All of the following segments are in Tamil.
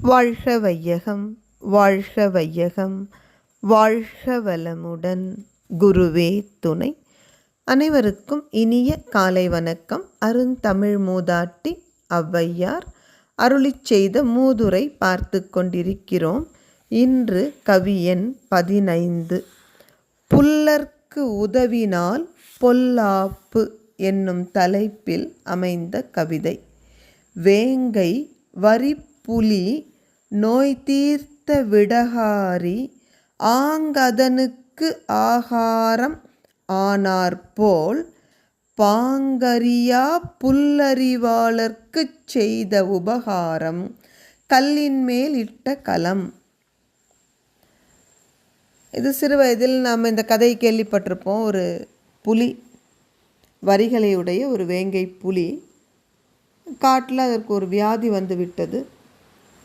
வாழ்க வையகம் வாழ்க வையகம் வாழ்க வளமுடன். குருவே துணை. அனைவருக்கும் இனிய காலை வணக்கம். அருந்தமிழ் மூதாட்டி ஔவையார் அருளிச் செய்த மூதுரை பார்த்து கொண்டிருக்கிறோம். இன்று கவியன் பதினைந்து. புல்லர்க்கு உதவினால் பொல்லாப்பு என்னும் தலைப்பில் அமைந்த கவிதை. வேங்கை வரி புலி நோய் தீர்த்த விடகாரி ஆங்கதனுக்கு ஆகாரம் ஆனாற்போல் பாங்கரியா புல்லறிவாளர்க்குச் செய்த உபகாரம் கல்லின் மேல் இட்ட கலம். இது சிறு வயதில் நாம் இந்த கதை கேள்விப்பட்டிருப்போம். ஒரு புலி வரிகளையுடைய ஒரு வேங்கை புலி. காட்டில் அதற்கு ஒரு வியாதி வந்து விட்டது.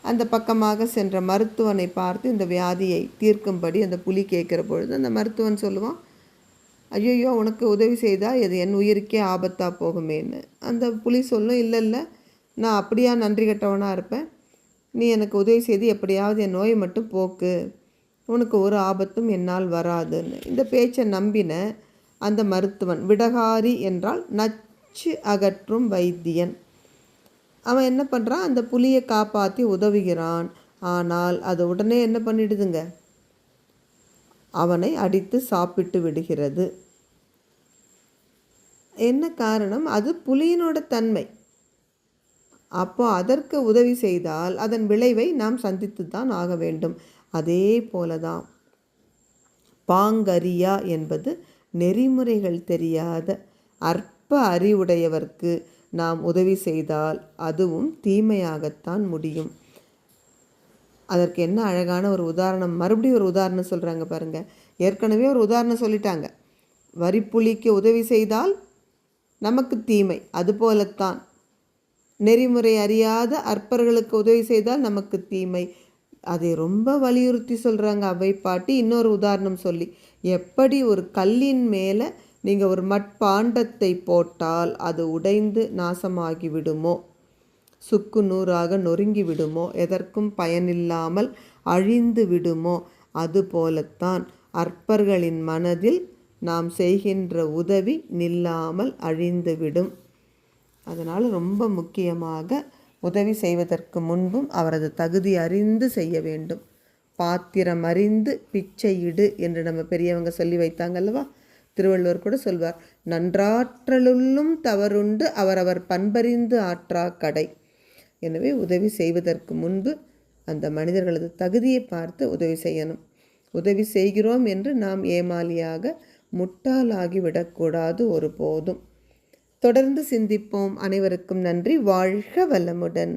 அந்த பக்கமாக சென்ற மருத்துவனை பார்த்து இந்த வியாதியை தீர்க்கும்படி அந்த புலி கேட்குற பொழுது அந்த மருத்துவன் சொல்லுவான் ஐயோ உனக்கு உதவி செய்தால் இது என் உயிருக்கே ஆபத்தாக போகுமேன்னு. அந்த புலி சொல்லும் இல்லை இல்லை நான் அப்படியா நன்றி கெட்டவனாக இருப்பேன். நீ எனக்கு உதவி செய்து எப்படியாவது என் நோயை மட்டும் போக்கு. உனக்கு ஒரு ஆபத்தும் என்னால் வராதுன்னு. இந்த பேச்சை நம்பின அந்த மருத்துவன் விடகாரி என்றால் நச்சு அகற்றும் வைத்தியன். அவன் என்ன பண்ணுறான் அந்த புலியை காப்பாற்றி உதவுகிறான். ஆனால் அது உடனே என்ன பண்ணிடுதுங்க? அவனை அடித்து சாப்பிட்டு விடுகிறது. என்ன காரணம்? அது புலியினோட தன்மை. அப்போ அதற்கு உதவி செய்தால் அதன் விளைவை நாம் சந்தித்து தான் ஆக வேண்டும். அதே போல தான் பாங்கரியா என்பது நெறிமுறைகள் தெரியாத அற்ப அறிவுடையவர்க்கு நாம் உதவி செய்தால் அதுவும் தீமையாகத்தான் முடியும். அதற்கு என்ன அழகான ஒரு உதாரணம். மறுபடியும் ஒரு உதாரணம் சொல்கிறாங்க பாருங்கள் ஏற்கனவே ஒரு உதாரணம் சொல்லிட்டாங்க. வரிப்புலிக்கு உதவி செய்தால் நமக்கு தீமை. அதுபோலத்தான் நெறிமுறை அறியாத அற்பர்களுக்கு உதவி செய்தால் நமக்கு தீமை. அதை ரொம்ப வலியுறுத்தி சொல்கிறாங்க அவை பாட்டி. இன்னொரு உதாரணம் சொல்லி. எப்படி ஒரு கல்லின் மேலே நீங்கள் ஒரு மட்பாண்டத்தை போட்டால் அது உடைந்து நாசமாகி விடுமோ சுக்கு நூறாக நொறுங்கி விடுமோ எதற்கும் பயனில்லாமல் அழிந்து விடுமோ அதுபோலத்தான் அற்பர்களின் மனதில் நாம் செய்கின்ற உதவி நில்லாமல் அழிந்துவிடும். அதனால் ரொம்ப முக்கியமாக உதவி செய்வதற்கு முன்பும் அவரது தகுதி அறிந்து செய்ய வேண்டும். பாத்திரம் அறிந்து பிச்சையிடு என்று நம்ம பெரியவங்க சொல்லி வைத்தாங்கல்லவா திருவள்ளுவர் கூட சொல்வார் நன்றாற்றலுள்ளும் தவறுண்டு அவரவர் பண்பறிந்து ஆற்றா கடை. எனவே உதவி செய்வதற்கு முன்பு அந்த மனிதர்களது தகுதியை பார்த்து உதவி செய்யணும். உதவி செய்கிறோம் என்று நாம் ஏமாலியாக முட்டாளாகிவிடக்கூடாது ஒருபோதும். தொடர்ந்து சிந்திப்போம். அனைவருக்கும் நன்றி. வாழ்க வளமுடன்.